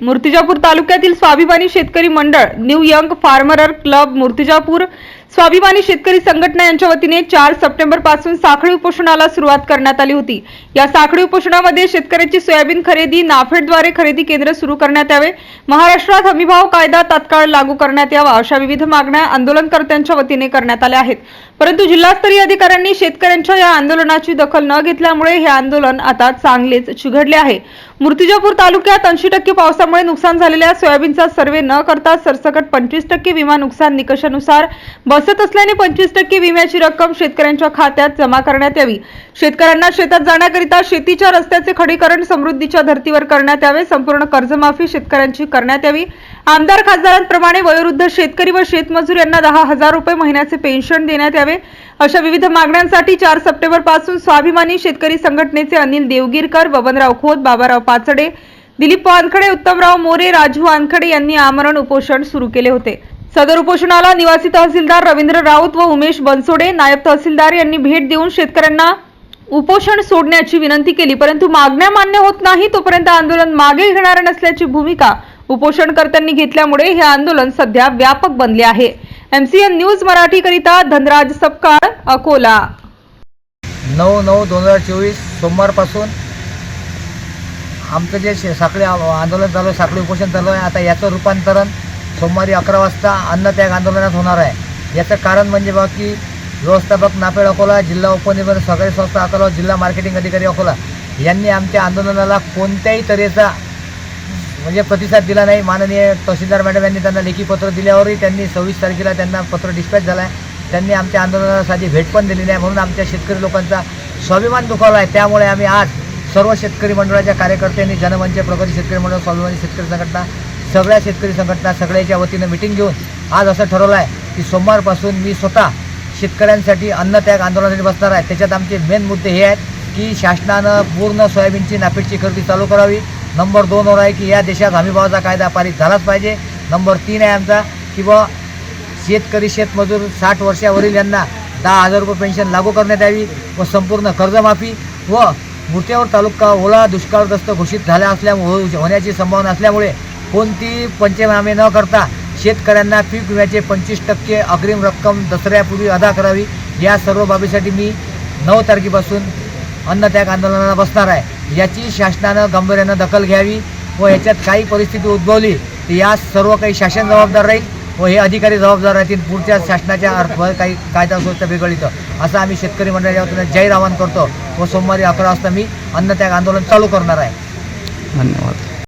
मूर्तिजापूर तालुक्यातील स्वाभिमानी शेतकरी मंडळ new young farmer club Murtizapur स्वाभिमानी शेतकरी संघटना यांच्या वतीने चार सप्टेंबरपासून साखळी उपोषणाला सुरुवात करण्यात आली होती. या साखळी उपोषणामध्ये शेतकऱ्यांची सोयाबीन खरेदी नाफेडद्वारे खरेदी केंद्र सुरू करण्यात यावे महाराष्ट्रात हमीभाव कायदा तात्काळ लागू करण्यात यावा अशा विविध मागण्या आंदोलनकर्त्यांच्या वतीने करण्यात आल्या आहेत. परंतु जिल्हास्तरीय अधिकाऱ्यांनी शेतकऱ्यांच्या या आंदोलनाची दखल न घेतल्यामुळे हे आंदोलन आता चांगलेच चिघडले आहे. मूर्तिजापूर तालुक्यात ऐंशी टक्के पावसामुळे नुकसान झालेल्या सोयाबीनचा सर्वे न करता सरसकट पंचवीस टक्के विमा नुकसान निकषानुसार बसत असल्याने पंचवीस टक्के विम्याची रक्कम शेतकऱ्यांच्या खात्यात जमा करण्यात यावी. शेतकऱ्यांना शेतात जाण्याकरिता शेतीच्या रस्त्याचे खडीकरण समृद्धीच्या धर्तीवर करण्यात यावे. संपूर्ण कर्जमाफी शेतकऱ्यांची करण्यात यावी. आमदार खासदारांप्रमाणे वयोवृद्ध शेतकरी व शेतमजूर यांना दहा हजार रुपये महिन्याचे पेन्शन देण्यात यावे. अशा विविध मागण्यांसाठी चार सप्टेंबरपासून स्वाभिमानी शेतकरी संघटनेचे अनिल देवगिरकर बबनराव खोत बाबाराव पाचडे दिलीप वानखडे उत्तमराव मोरे राजू वानखडे यांनी आमरण उपोषण सुरू केले होते. सदर उपोषणाला निवासी तहसीलदार रवींद्र राऊत व उमेश बनसोडे नायब तहसीलदार यांनी भेट देऊन शेतकऱ्यांना उपोषण सोडण्याची विनंती केली. परंतु मागण्या मान्य होत नाही तोपर्यंत आंदोलन मागे घेणार नसल्याची भूमिका उपोषणकर्त्यांनी घेतल्यामुळे हे आंदोलन सध्या व्यापक बनले आहे. एमसीएन न्यूज मराठीकरिता धनराज सपकाळ अकोला. नऊ नऊ दोन हजार चोवीस सोमवारपासून आमचं जे शे- साखळी आ- आंदोलन चालू आहे साखळी उपोषण चालू आहे आता याचं रूपांतरण सोमवारी अकरा वाजता अन्नत्याग आंदोलनात होणार आहे. याचं कारण म्हणजे बघा की व्यवस्थापक नापेड अकोला जिल्हा उपनिबंधक सहकारी संस्था अकोला जिल्हा मार्केटिंग अधिकारी अकोला यांनी आमच्या आंदोलनाला कोणत्याही तऱ्हेचा म्हणजे प्रतिसाद दिला नाही. माननीय तहसीलदार मॅडम यांनी त्यांना लेखी पत्र दिल्यावरही त्यांनी सव्वीस तारखेला त्यांना पत्र डिस्पॅच झालं आहे त्यांनी आमच्या आंदोलनाला साधी भेट पण दिली नाही. म्हणून आमच्या शेतकरी लोकांचा स्वाभिमान दुखावला आहे. त्यामुळे आम्ही आज सर्व शेतकरी मंडळाच्या कार्यकर्त्यांनी जनमंच प्रगती शेतकरी मंडळ स्वाभिमानी शेतकरी संघटना सगळ्या शेतकरी संघटना सगळ्याच्या वतीनं मिटिंग घेऊन आज असं ठरवलं आहे की सोमवारपासून मी स्वतः शेतकऱ्यांसाठी अन्नत्याग आंदोलनासाठी बसणार आहे. त्याच्यात आमचे मेन मुद्दे हे आहेत की शासनानं पूर्ण सोयाबीनची नापीटची खरेदी चालू करावी. नंबर दोनवर आहे की या देशात हमीभावाचा कायदा पारित झालाच पाहिजे. नंबर तीन आहे आमचा की बा शेतकरी शेतमजूर साठ वर्षावरील यांना दहा हजार रुपये पेन्शन लागू करण्यात यावी व संपूर्ण कर्जमाफी व मुठ्यावर तालुका ओला दुष्काळग्रस्त घोषित झाल्या असल्यामुळे होण्याची संभावना असल्यामुळे कोणतीही पंचनामे न करता शेतकऱ्यांना पीक विम्याचे पंचवीस टक्के अग्रिम रक्कम दसऱ्यापूर्वी अदा करावी. या सर्व बाबीसाठी मी नऊ तारखेपासून अन्नत्याग आंदोलनाला बसणार आहे. याची शासनानं गांभीर्यानं दखल घ्यावी व याच्यात काही परिस्थिती उद्भवली तर या सर्व काही शासन जबाबदार राहील व हे अधिकारी जबाबदार राहतील. पुढच्या शासनाच्या अर्थ काही कायदा सुव्यवस्था बिघडलीचं असं आम्ही शेतकरी मंडळाच्या वतीनं जाहीर आवाहन करतो व सोमवारी अकरा वाजता मी अन्नत्याग आंदोलन चालू करणार आहे. धन्यवाद.